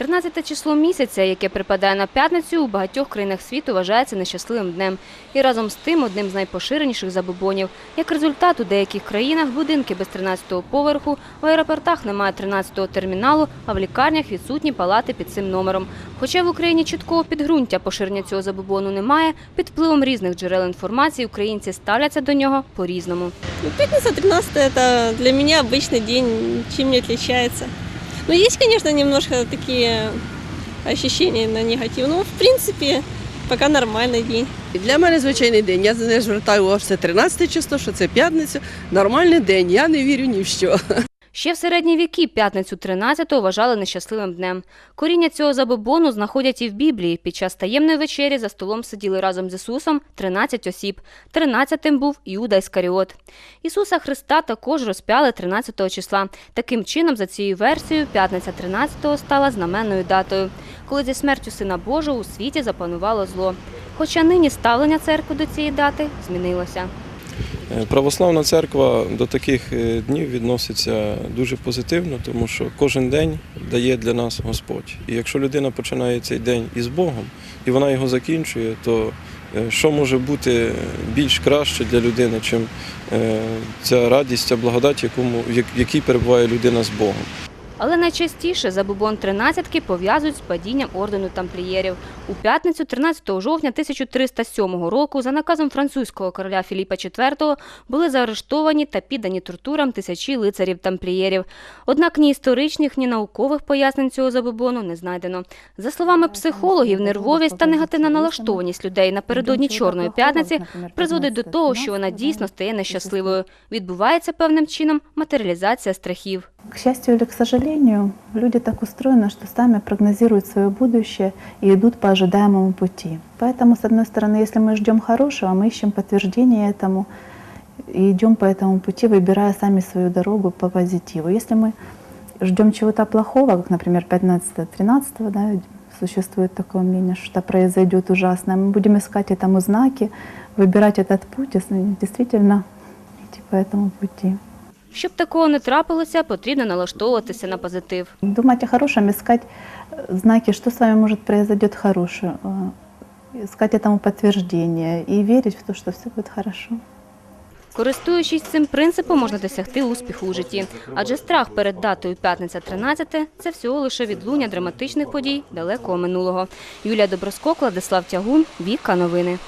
13 число місяця, яке припадає на п'ятницю, у багатьох країнах світу вважається нещасливим днем. І разом з тим одним з найпоширеніших забобонів. Як результат, у деяких країнах будинки без 13-го поверху, в аеропортах немає 13-го терміналу, а в лікарнях відсутні палати під цим номером. Хоча в Україні чіткого підґрунтя поширення цього забобону немає, під впливом різних джерел інформації українці ставляться до нього по-різному. Ну, пятница 13 это для меня обычный день, ничем не отличается. Но есть, конечно, немножко такие ощущения на негатив. Но, в принципе, поки нормальний день. Для мене звичайний день. Я не звертаю що це 13 число, що це п'ятниця. Нормальний день. Я не вірю ні в що. Ще в середні віки п'ятницю 13-го вважали нещасливим днем. Коріння цього забобону знаходять і в Біблії. Під час таємної вечері за столом сиділи разом з Ісусом 13 осіб. 13-тим був Іуда Іскаріот. Ісуса Христа також розпяли 13 числа. Таким чином, за цією версією, п'ятниця 13-го стала знаменною датою, коли зі смертю Сина Божого у світі запанувало зло. Хоча нині ставлення церкви до цієї дати змінилося. Е, Православна церква до таких е, днів відноситься дуже позитивно, тому що кожен день дає для нас Господь. І якщо людина починає цей день із Богом і вона його закінчує, то е, що може бути більш краще для людини, чим ця радість, ця благодать, в якій перебуває людина з Богом. Але найчастіше забобон 13-ки пов'язують з падінням ордену тамплієрів. У п'ятницю 13 жовтня 1307 року за наказом французького короля Філіпа IV були заарештовані та піддані тортурам тисячі лицарів тамплієрів. Однак ні історичних, ні наукових пояснень цього забобону не знайдено. За словами психологів, нервовість та негативна налаштованість людей напередодні Чорної п'ятниці призводить до того, що вона дійсно стає нещасливою. Відбувається певним чином матеріалізація страхів. К счастью или к сожалению, люди так устроены, что сами прогнозируют свое будущее и идут по ожидаемому пути. Поэтому, с одной стороны, если мы ждем хорошего, мы ищем подтверждение этому и идем по этому пути, выбирая сами свою дорогу по позитиву. Если мы ждем чего-то плохого, как, например, 15-13, да, существует такое мнение, что произойдет ужасное, мы будем искать этому знаки, выбирать этот путь и с- действительно идти по этому пути. Щоб такого не трапилося, потрібно налаштовуватися на позитив. Думать о хорошем, искать э, знаки, что с вами может произойдет хорошее, э, искать этому подтверждение и верить в то, что все будет хорошо. Користуючись цим принципом, можна досягти успіху у житті. Адже страх перед датою п'ятниця 13 – це всього лише відлуння драматичних подій далекого минулого. Юлія Доброскок, Владислав Тягун, Віка Новини.